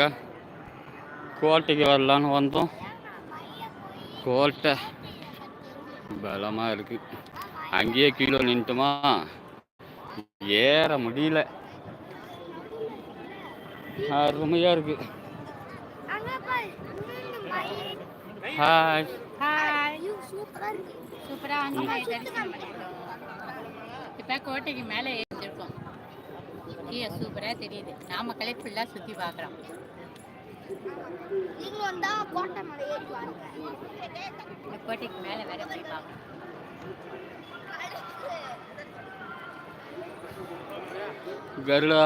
அழகா கோட்டைக்கு வரலான்னு வந்தோம் கோட்டை பலமாக இருக்கு அங்கேயே கீழே நின்ட்டுமா ஏற முடியல அருமையாக இருக்கு ஹாய் ஹாய் சூப்பரா ஆஞ்சநேயர் தரிசனம் பண்ணிட்டோம் இப்போ கோட்டைக்கு மேலே ஏற்றிருக்கோம் கீழே சூப்பராக தெரியுது நாமக்கலே ஃபுல்லாக சுற்றி பார்க்குறோம் நீங்க வந்தா கோட்டை மலை ஏறி வாங்க இந்த கோட்டைக்கு மேலே வேற போய் பார்க்கணும்? கருடா.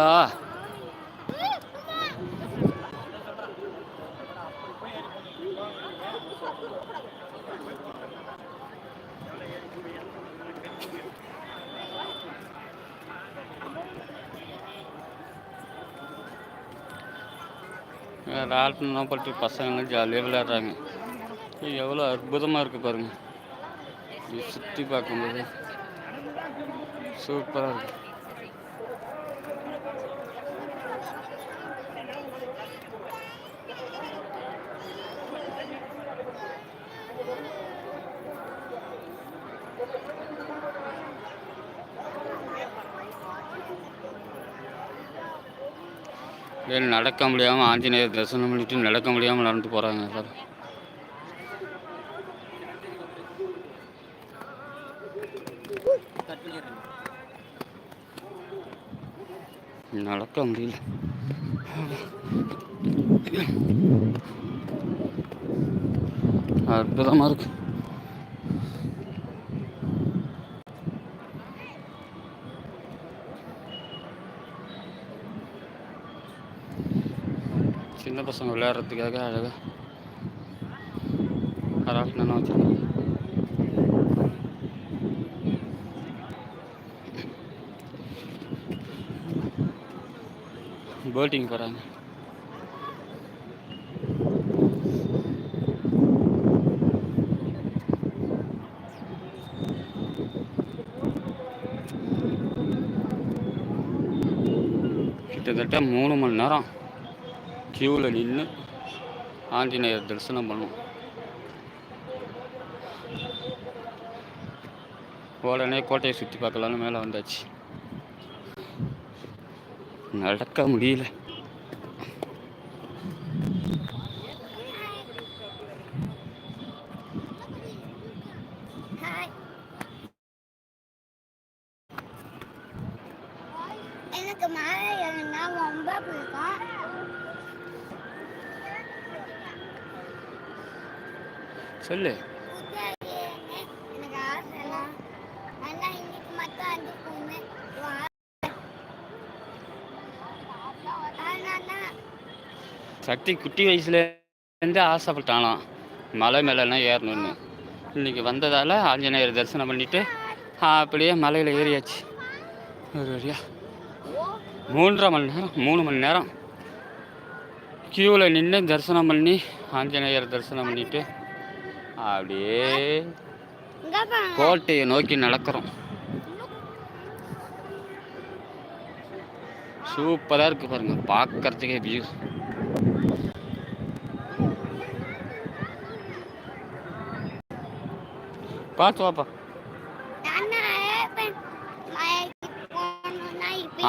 ராட்டினம் பட்டு பசங்களாம் ஜாலியாக விளையாடுறாங்க. எவ்வளோ அற்புதமாக இருக்குது பாருங்க. சுற்றி பார்க்கும்போது சூப்பராக இருக்கு. வேணும் நடக்க முடியாமல் ஆஞ்சநேயர் தரிசனம் பண்ணிட்டு நடக்க முடியாமல் நடந்து போகிறாங்க சார். நடக்க முடியல. அற்புதமாக இருக்குது சின்ன பசங்க விளையாடுறதுக்காக அழகாக ராட்டினம் வச்சுருக்கேன் போட்டிங் போகிறாங்க கிட்டத்தட்ட மூணு மணி நேரம். க்யூவில் நின்று ஆஞ்சநேயர் தரிசனம் பண்ணுவோம். உடனே கோட்டையை சுற்றி பார்க்கலான்னு மேலே வந்தாச்சு. நடக்க முடியல ஹாய் எனக்கு மழை ஏறினா ரொம்ப பிடிக்கும் சொல்லு புத்தகி எனக்கு ஆசைலாம் ஆனா இன்னைக்கு மட்டும் அந்த பொண்ணு ஆனா சக்தி குட்டி வயசுலேருந்தே ஆசைப்பட்டாலாம் மலை மேலெல்லாம் ஏறணும்னு. இன்னைக்கு வந்ததால் ஆஞ்சநேயர் தரிசனம் பண்ணிவிட்டு அப்படியே மலையில் ஏறியாச்சு. ஒரு வழியா. மூன்றரை மணி நேரம் மூணு மணி நேரம். க்யூவில் நின்று தரிசனம் பண்ணி ஆஞ்சநேயர் தரிசனம் பண்ணிவிட்டு அப்படியே கோட்டையை நோக்கி நடக்கிறோம். சூப்பராக இருக்குது பாருங்கள் பார்க்கறதுக்கே வியூ பார்த்து வாப்பா.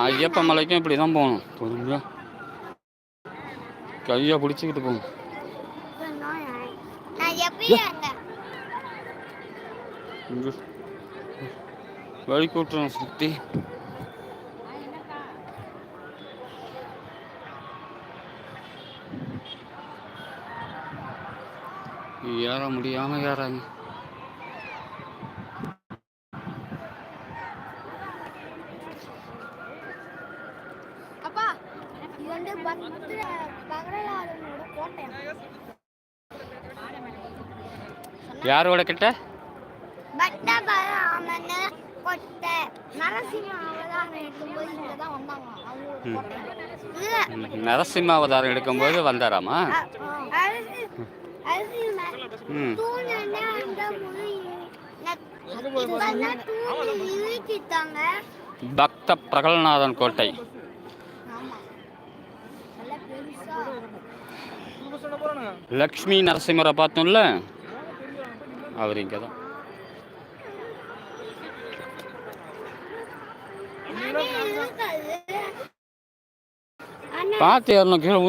ஐயப்ப மலைக்கும் இப்படி தான் போகணும். பொறுமையா. கையை பிடிச்சிக்கிட்டு போகணும். வழி கூட்டுறோம் சுற்றி ஏற முடியாம ஏறாங்க அப்பா இது வந்து பத்திர பகரலாதனோட கோட்டை யாரோட கிட்ட? நரசிம்ம அவதாரம் எடுக்கும்போது வந்தாராமா? பக்த பிரகல்நாதன் கோட்டை. ஆமா. நல்ல பெருசா. லக்ஷ்மி நரசிம்மரை பார்த்தோம்ல? அவர் இங்கே தான். பார்த்து ஏறணும் கீழே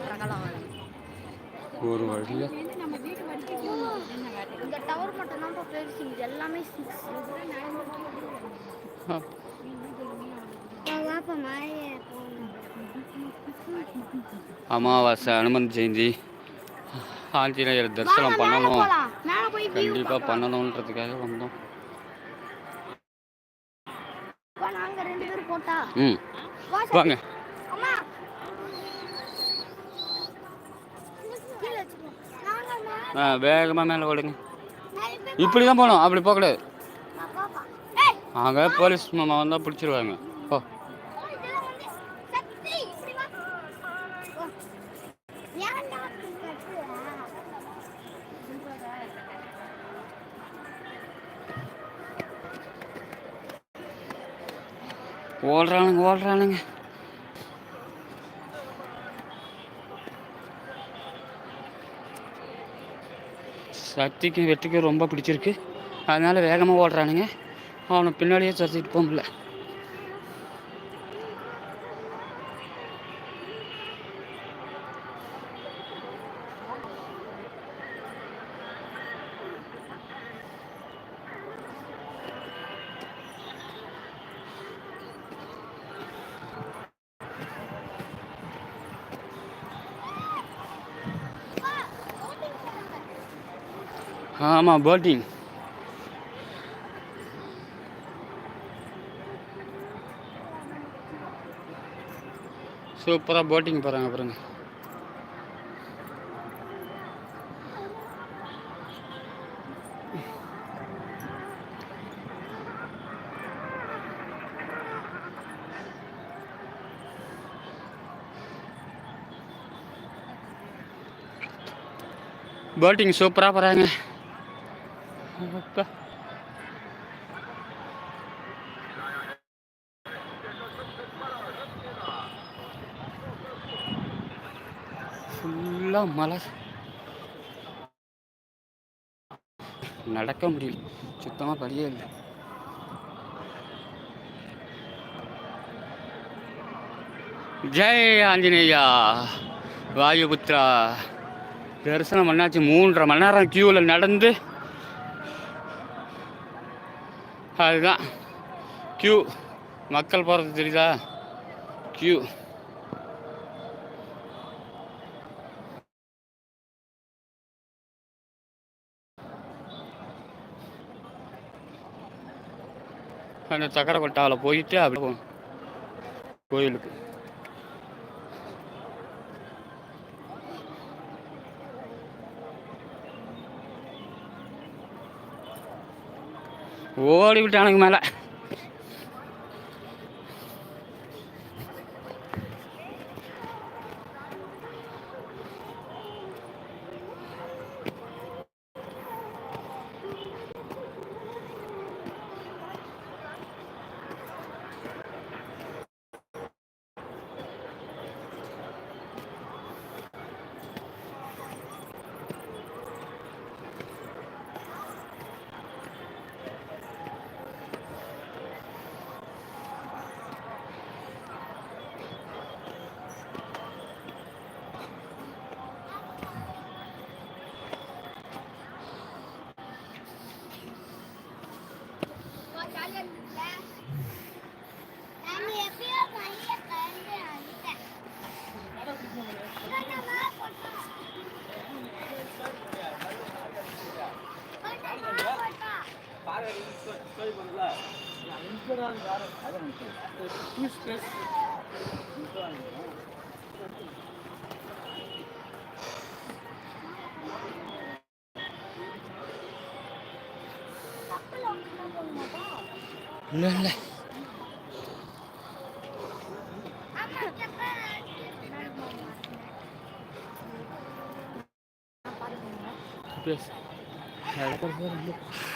பிரகலம் ஒரு வழியா இந்த டவர் மட்டும் தான் பெருசு இது எல்லாமே சிக்ஸ் வாப்பா மாயே அமாவாசை அனுமன் ஜெயந்தி ஆஞ்சநேயர் தரிசனம் பண்ணணும். கண்டிப்பாக பண்ணணுன்றதுக்காக வந்தோம். ம். வாங்க. ஆ வேகமாக மேலே ஓடுங்க. இப்படி தான் போகணும். அப்படி போகக்கூடாது. அங்கே போலீஸ் மாமா வந்தால் பிடிச்சிருவாங்க. ஓடுறானுங்க ஓடுறானுங்க. சக்திக்கும் வெற்றிக்கும் ரொம்ப பிடிச்சிருக்கு. அதனால் வேகமாக ஓடுறானுங்க. அவனை பின்னாடியே துரத்திட்டு போக முடியல. ஆமாம் போட்டிங் சூப்பராக போட்டிங் போகிறாங்க பாருங்க. போட்டிங் சூப்பராக போகிறாங்க அப்பா ஃபுல்லாக மழை நடக்க முடியல. சுத்தமாக படியே இல்லை. ஜெய் ஆஞ்சநேயா. வாயுபுத்ரா தரிசனம் பண்ணாச்சு. மூன்றரை மணி நேரம் க்யூவில் நடந்து அதுதான். க்யூ மக்கள் போகிறது தெரியுதா? க்யூ அந்த சக்கரை கொட்டாவில் போயிட்டு அப்படி கோயிலுக்கு. ஓடி விட்டானுங்க மேலே. இல்லை இல்லை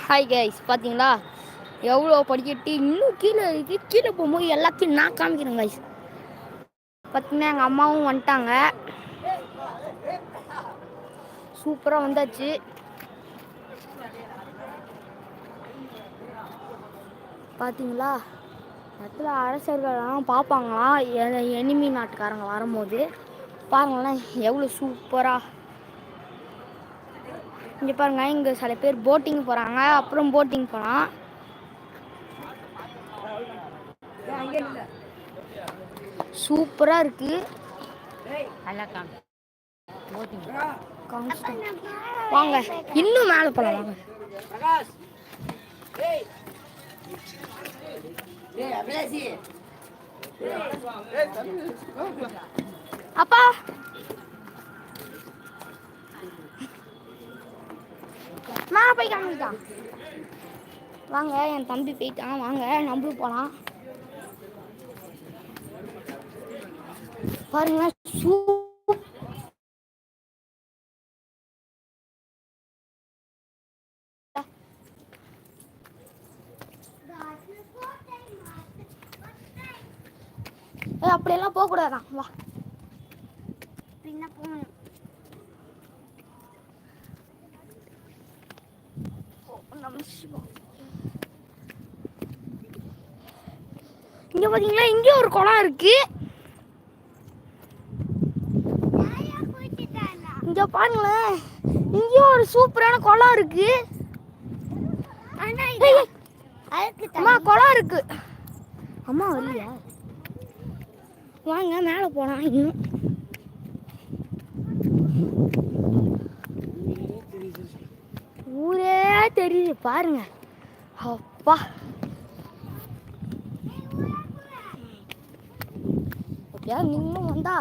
ஹாய் கைஸ் பார்த்தீங்களா எவ்வளோ படிக்கட்டு? இன்னும் கீழே இருக்கு. கீழே போகும்போது எல்லாத்தையும் நான் காமிக்கிறேன் guys. பார்த்தீங்கன்னா எங்கள் அம்மாவும் வந்துட்டாங்க. சூப்பராக வந்தாச்சு. பார்த்தீங்களா இடத்துல அரசர்கள்லாம் பார்ப்பாங்களாம் எனிமி நாட்டுக்காரங்க வரும்போது. பாருங்களேன் எவ்வளோ சூப்பராக இங்கே பாருங்க இங்கே சில பேர் போட்டிங் போகிறாங்க அப்புறம் போட்டிங் போகலாம் சூப்பராக இருக்குது போட்டிங் காமிச்சிட்டேன். வாங்க இன்னும் மேலே போகலாம் வாங்க. அப்பா. மேலே போய் காமிட்டான் வாங்க என் தம்பி போயிட்டான் வாங்க நம்மளும் போகலாம் பாருங்க சூ அப்படியெல்லாம் போகக்கூடாதான். வா. பின்ன போகணும் இங்க பாத்தீங்களா இங்க ஒரு குளம் இருக்கு. இங்க பாருங்களேன். இங்க ஒரு சூப்பரான குளம் இருக்கு. அம்மா குளம் இருக்கு. அம்மா வரலையா வாங்க மேலே போலாம். இன்னும் ஊரே தெரியுது. பாருங்க. அப்பா. எப்படியாவது நீங்களும் வந்தா?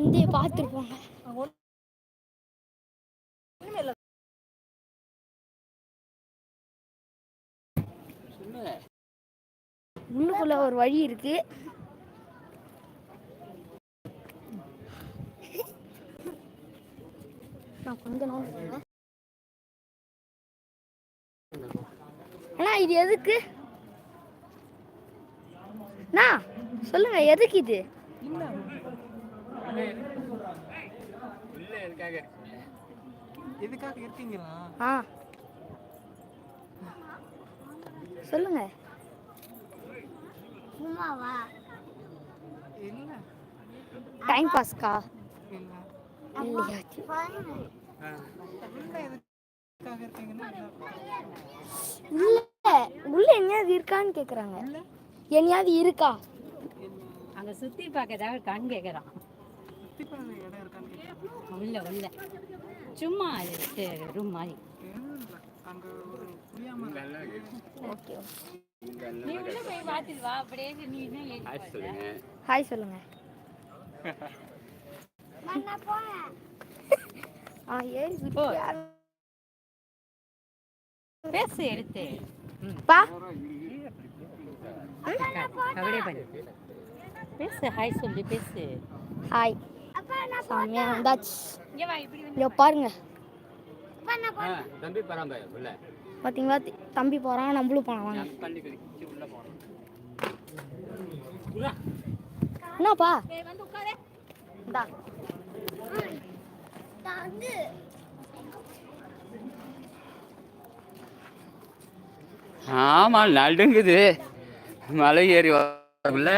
வந்தே பார்த்துட்டு உள்ளுக்குள்ள ஒரு வழி இருக்கு. நான் கொஞ்சம் அண்ணா இது எதுக்கு? அண்ணா சொல்லுங்க எதுக்கு இது? எதுக்காக இருக்கீங்களா? ஆ. சொல்லுங்க. சும்மாவா? இல்ல. டைம் பாஸ்க்கா இல்ல. இல்லையாச்சு இல்ல உள்ள எங்கேயாவது இருக்கான்னு கேக்குறாங்க. எங்கேயாவது இருக்கா? அங்க சுத்தி பார்க்கறதாக கண் கேட்கறான் சுத்தி பார்க்க இடம் இருக்கான்னு. உள்ள உள்ள. சும்மா அது ரூம் மாதிரி. அங்க ஒரு புளியாம ஓகே நீ உள்ள போய் பார்த்துட்டு வா அப்படியே நீ என்ன. ஹாய் சொல்லுங்க. ஆ ஏறி போ. யார்? பேசு எடுத்து. பா. அப்படியே பண்ணு. பேசு ஹாய் சொல்லி பேசு. ஹாய் சாமியா வந்தாச்சு. இங்க பாருங்க. போனேன் தம்பி பராமரி உள்ள. பாத்தீங்களா? தி- தம்பி போறான் நம்மளும் வாங்க. போகணும் என்னப்பா? இந்தா. நான் வந்து. ஆமா நடுங்குது. மலை ஏறி வரக்குள்ள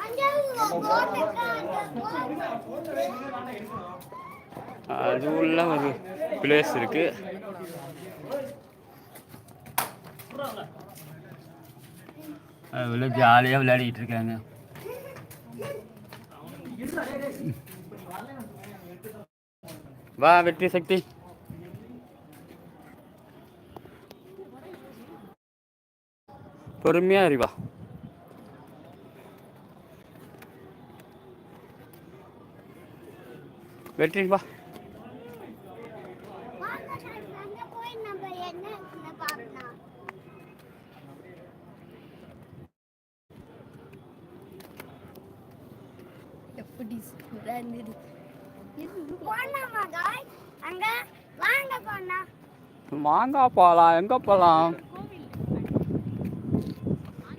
அங்கே போட்டுக்கா அது உள்ள ஒரு பிளேஸ் இருக்கு. அது ஜாலியாக விளையாடிட்டு இருக்காங்க. வா வெற்றி சக்தி. பொறுமையா அறிவா வெற்றி வா. எப்படி சூப்பரா இருந்தது. போனாமா காய் அங்க வாங்க போனா வாங்க போகலாம் எங்கே போகலாம்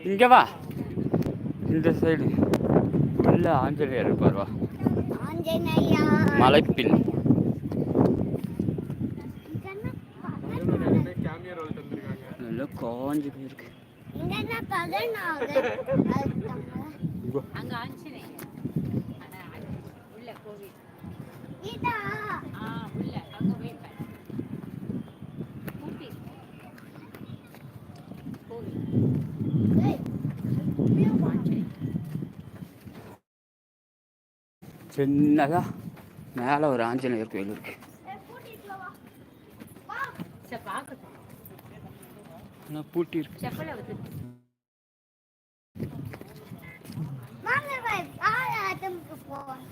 இங்கே வா. இந்த சைடு உள்ள ஆஞ்சநேயர் இருப்பார் வா. மலைப்பில். இங்க என்ன நல்லா காஞ்சி போயிருக்கு இங்க என்ன பதினாறு அங்க ஆஞ்சநேயர் ஆனா, உள்ள கோவில் இதா ஆ உள்ள அங்க போயிருப்பேன் ஊட்டி கோவில் ஆஞ்சநேயர் சின்னதா மேலே ஒரு ஆஞ்சநேயர் கோயில் இருக்கு. பூட்டி இருக்கு செப்பலை வந்து வாங்க போய் ஆராதமுக்கு போவோம்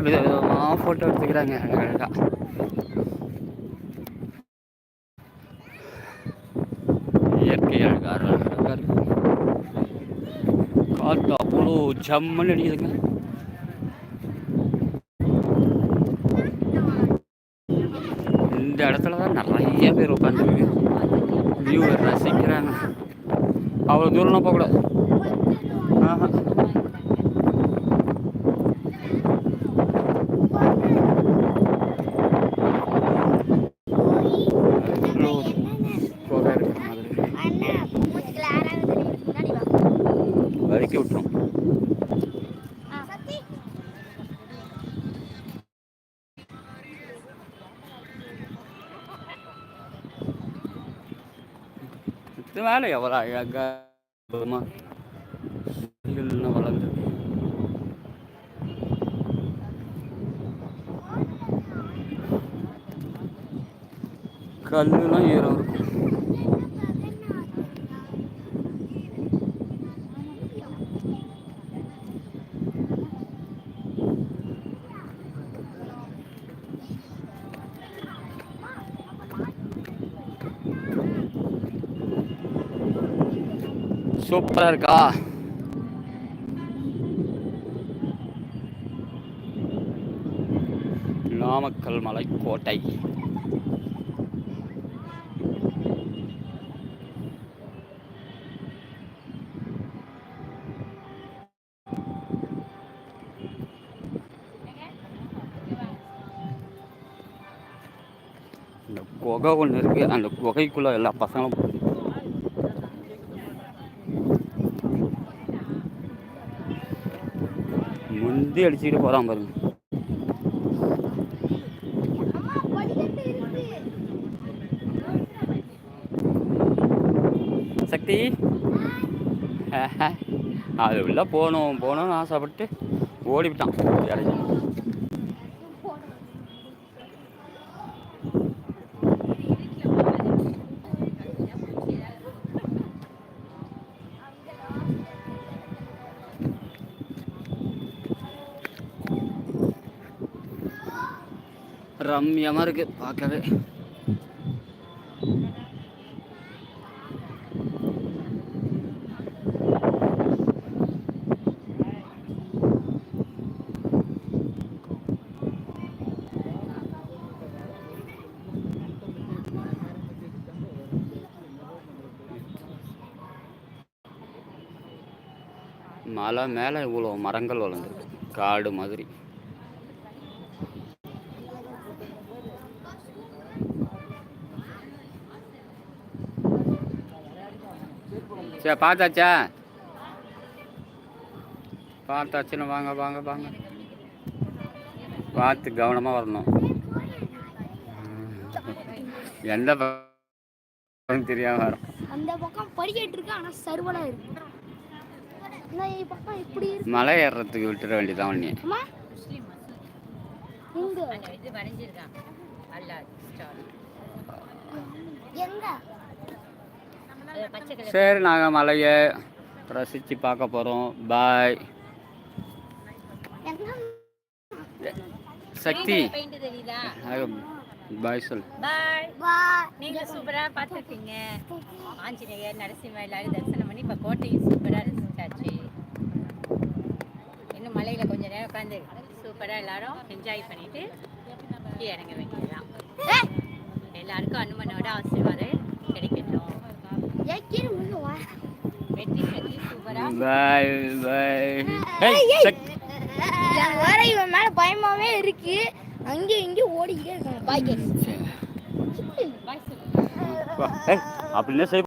எல்லாம் வித விதமாக ஃபோட்டோ எடுத்துக்கிறாங்க அழகழகாக இயற்கை அழகாக அழகாக இருக்கு. காற்று அவ்வளோ ஜம்முன்னு அடிக்குதுங்க இந்த இடத்துல தான் நிறைய பேர் உட்காந்துருக்கு வியூ ரசிக்கிறாங்க அவ்வளோ தூரம்லாம் போகக்கூடாது ஆஹா அவ்வளோ புகை இருக்கிற மாதிரி அண்ணா மூச்சுக்குள்ள ஆறாவது முன்னாடி வா வதக்கி விட்டுரும் ஆ சத்தி இது மேலே எவ்வளோ அழகாக வளர்ந்து. கல்லுலாம் ஈரம் இருக்கும். சூப்பராக இருக்கா? நாமக்கல் மலை கோட்டை இந்த குகை ஒன்று இருக்குது அந்த குகைக்குள்ளே எல்லா பசங்களும் முந்தி அடிச்சுக்கிட்டு போறான் பாருங்க. சக்தி. அது உள்ள போகணும் போகணும்னு ஆசைப்பட்டு ஓடிவிட்டான். இறங்கி ரம்யமாக இருக்கு. பார்க்கவே. மலை மேலே இவ்வளோ மரங்கள் வளர்ந்துருக்கு. காடு மாதிரி. சரி பார்த்தாச்சா? பார்த்தாச்சுன்னு வாங்க வாங்க வாங்க. பார்த்து கவனமாக வரணும். எந்த பக்கம் தெரியாமல் வரும். அந்த பக்கம் படிக்கட்டு இருக்கு ஆனா சருவலா இருக்கு. மலை ஏறுறதுக்கு விட்டுற வேண்டியதான் ஒன்று அம்மா? சரி நாங்கள் மலையை ரசித்து பார்க்க போகிறோம் பாய் சக்தி. பாய் சொல் பாய் நீங்க சூப்பரா பார்த்துருக்கீங்க. ஆஞ்சநேயர் நரசிம்ம எல்லாரும் தரிசனம் பண்ணி இப்போ கோட்டையும் சூப்பரா ரசிச்சாச்சு இன்னும் மலையில கொஞ்ச நேரம் உட்காந்து சூப்பரா எல்லாரும் என்ஜாய் பண்ணிட்டு இறங்க வேண்டியதுதான். எல்லாருக்கும் அனுமனோட ஆசீர்வாதம் கிடைக்கட்டும். பாய் பாய் வேற இவன் மேல பயமாவே இருக்கு அங்கேயும் இங்கேயும் ஓடிக்கிட்டே இருக்காங்க பாய் ஏய் அப்படின்னா செய்